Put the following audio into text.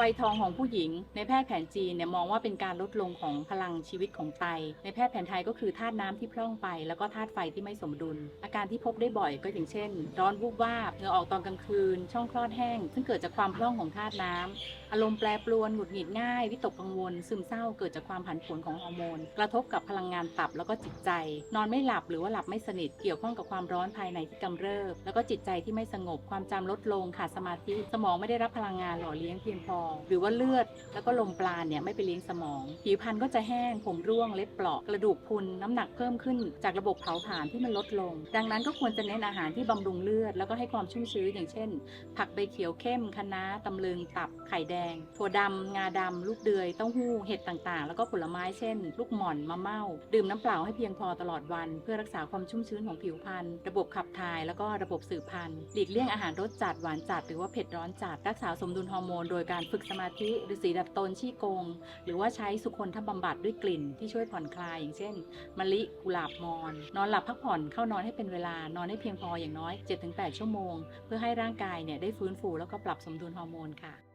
วัยทองของผู้หญิง ในแพทย์แผนจีนเนี่ยมองว่าเป็นการลดลงของพลังชีวิตของไต ในแพทย์แผนไทยก็คือธาตุน้ำที่พร่องไป แล้วก็ธาตุไฟที่ไม่สมดุล อาการที่พบได้บ่อยก็อย่างเช่น ร้อนวูบวาบเหงื่อออกตอนกลางคืน ช่องคลอดแห้ง ซึ่งเกิดจากความพร่องของธาตุน้ำอารมณ์แปรปรวนหงุดหงิดง่าย วิตกกังวล ซึมเศร้าเกิดจากความผันผวนของฮอร์โมน กระทบกับพลังงานตับแล้วก็จิตใจ นอนไม่หลับหรือว่าหลับไม่สนิท เกี่ยวข้องกับความร้อนภายในที่กำเริบ แล้วก็จิตใจที่ไม่สงบ ความจำลดลง ขาดสมาธิ สมองไม่ได้รับพลังงานหล่อเลี้ยงเพียงพอหรือว่าเลือดแล้วก็ลมปราณเนี่ยไม่ไปเลี้ยงสมอง ผิวพรรณก็จะแห้ง ผมร่วง เล็บเปราะ กระดูกพุน น้ำหนักเพิ่มขึ้นจากระบบเผาผลาญที่มันลดลง ดังนั้นก็ควรจะเน้นอาหารที่บำรุงเลือด แล้วก็ให้ความชุ่มชื้นอย่างเช่น ผักใบเขียวเข้มคะน้าตำลึง ตับ ไข่แดง ถั่วดำ งาดำ ลูกเดือย เต้าหู้ เห็ดต่างๆ แล้วก็ผลไม้เช่น ลูกหม่อน มะเม่า ดื่มน้ำเปล่าให้เพียงพอตลอดวัน เพื่อรักษาความชุ่มชื้นของผิวพรรณ ระบบขับถ่าย แล้วก็ระบบสืบพันธุ์ หลีกเลี่ยงอาหารรสจัด หวานจัด หรือว่าเผ็ดร้อนจัด รักษาสมดุลฮอร์โมน โดยการฝึกสมาธิฤาษีดับตนชี้กง หรือว่าใช้สุคนทบำบัดด้วยกลิ่นที่ช่วยผ่อนคลาย อย่างเช่นมะลิกุหลาบมอน นอนหลับพักผ่อนเข้านอนให้เป็นเวลานอนให้เพียงพออย่างน้อย 7-8 ชั่วโมง เพื่อให้ร่างกายเนี่ยได้ฟื้นฟูแล้วก็ปรับสมดุลฮอร์โมนค่ะ